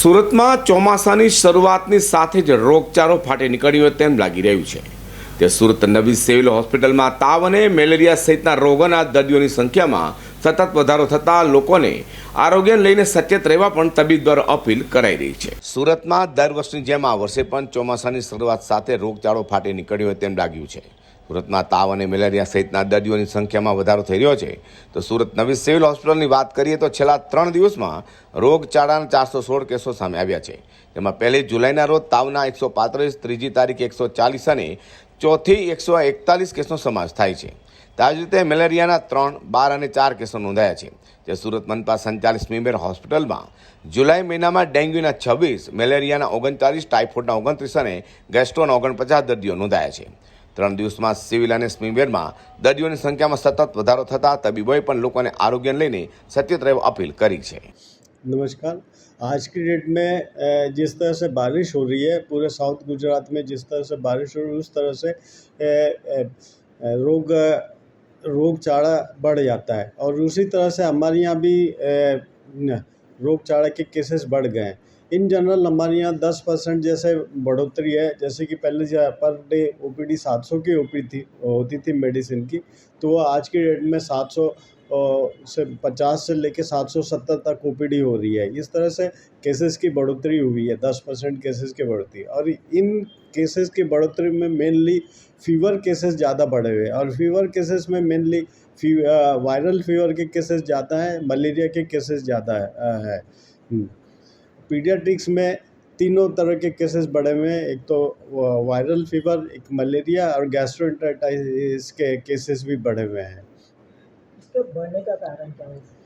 સુરતમાં ચોમાસાની શરૂઆતની સાથે જ રોગચાળો ફાટી નીકળ્યો હોય તેમ લાગી રહ્યું છે. તે સુરત નવી સિવિલ હોસ્પિટલમાં તાવ અને મેલેરિયા સહિતના રોગોના દર્દીઓની સંખ્યામાં સતત વધારો થતાં લોકોને આરોગ્યને લઈને સચેત રહેવા પણ તબીબ દ્વારા અપીલ કરાઈ રહી છે. સુરતમાં દર વર્ષની જેમ આ વર્ષે પણ ચોમાસાની શરૂઆત સાથે રોગચાળો ફાટી નીકળ્યો હોય તેમ લાગ્યું છે. સુરતમાં તાવ અને મેલેરિયા સહિતના દર્દીઓની સંખ્યામાં વધારો થઈ રહ્યો છે. તો સુરત નવી સિવિલ હોસ્પિટલની વાત કરીએ તો છેલ્લા ત્રણ દિવસમાં રોગચાળાના ચારસો સોળ કેસો સામે આવ્યા છે. તેમાં પહેલી જુલાઈના રોજ તાવના એકસો પાંત્રીસ, ત્રીજી તારીખ એકસો ચાલીસ અને ચોથી એકસો એકતાલીસ કેસનો સમાવેશ થાય છે. તાજ રીતે મેલેરિયાના ત્રણ, બાર અને ચાર કેસો નોંધાયા છે. જે સુરત મનપા સંચાલિત સ્મીમેર હોસ્પિટલમાં જુલાઈ મહિનામાં ડેન્ગ્યુના છવ્વીસ, મેલેરિયાના ઓગણચાલીસ, ટાઇફોઇડના ઓગણત્રીસ અને ગેસ્ટ્રોના ઓગણપચાસ દર્દીઓ નોંધાયા છે. ત્રણ દિવસમાં સિવિલ અને સ્મીમેરમાં દર્દીઓની સંખ્યામાં સતત વધારો થતાં તબીબોએ પણ લોકોને આરોગ્યને લઈને સચેત રહેવા અપીલ કરી છે नमस्कार आज की डेट में अ, जिस तरह से बारिश हो रही है पूरे साउथ गुजरात में जिस तरह से बारिश हो रही है उस तरह से अ, अ, रोग रोगचाड़ा बढ़ जाता है और उसी तरह से हमारे यहाँ भी अ, न- रोगचाड़ा के केसेस बढ़ गए हैं इन जनरल हमारे यहाँ दस परसेंट जैसे बढ़ोतरी है जैसे कि पहले जो per day O P D सात सौ की ओ पी थी होती थी मेडिसिन की तो वो आज की डेट में सात सौ से पचास से लेके सात सौ सत्तर तक ओ पी डी हो रही है। इस तरह से केसेस की बढ़ोतरी हुई है दस परसेंट केसेस की बढ़ोतरी। और इन केसेस की बढ़ोतरी में मेनली फीवर केसेस ज़्यादा बढ़े हुए हैं। और फीवर केसेस में मेनली फ़ी वायरल फीवर के केसेस ज़्यादा हैं मलेरिया के केसेस ज़्यादा है, है। हम्म। पीडियाट्रिक्स में तीनों तरह के केसेस बढ़े हुए हैं। एक तो वायरल फीवर एक मलेरिया और गैस्ट्रोइंटेटाइटिस के केसेस भी बढ़े हुए हैं। इसके बढ़ने का कारण क्या है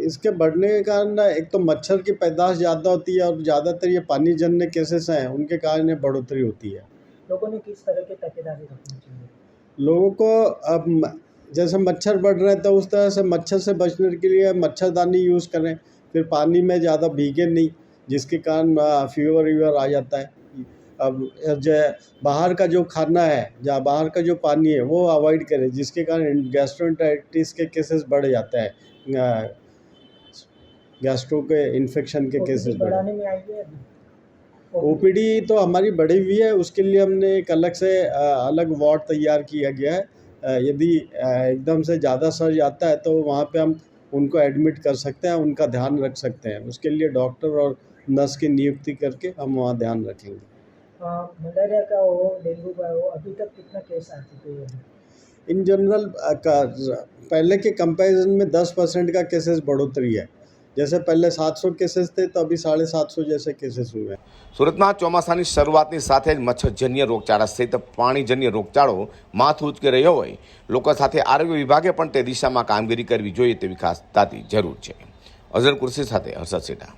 इसके बढ़ने के कारण ना एक तो मच्छर की पैदाश ज़्यादा होती है और ज़्यादातर ये पानी जन्य केसेस हैं उनके कारण ये बढ़ोतरी होती है। लोगों ने किस तरह की तकेदारी रखनी चाहिए? लोगों को अब जैसे मच्छर बढ़ रहे हैं तो उस तरह से मच्छर से बचने के लिए मच्छरदानी यूज़ करें फिर पानी में ज़्यादा भीगे नहीं। जिसके कारण फीवर वीवर आ जाता है। अब जो है, बाहर का जो खाना है या बाहर का जो पानी है वो अवॉइड करें जिसके कारण गैस्ट्रोइंटाइटिस के केसेस बढ़ जाते हैं। गैस्ट्रो के इन्फेक्शन के केसेस बढ़ बढ़ाने में आई है ओपीडी। तो हमारी बढ़ी हुई है उसके लिए हमने एक अलग से अलग वार्ड तैयार किया गया है। यदि एकदम से ज़्यादा सर्ज आता है तो वहाँ पे हम उनको एडमिट कर सकते हैं उनका ध्यान रख सकते हैं। उसके लिए डॉक्टर और नर्स की नियुक्ति करके हम वहाँ ध्यान रखेंगे। मलेरिया का हो डेंगू का हो अभी तक कितना केस आ चुके हैं? इन जनरल का- पहले के कंपैरिजन में 10 परसेंट का केसेस बढ़ोतरी है। જૈસે પહેલે સાતસો કેસીસ થે તો અભી સાડે સાતસો જૈસે કેસીસ હુએ સુરતમાં ચોમાસાની શરૂઆતની સાથે જ મચ્છરજન્ય રોગચાળા સહિત પાણીજન્ય રોગચાળો માથું ઉચકી રહ્યો હોય, લોકો સાથે આરોગ્ય વિભાગે પણ તે દિશામાં કામગીરી કરવી જોઈએ તેવી ખાસ તાતી જરૂર છે. અઝર કુર્સી સાથે હર્ષદ સિંહા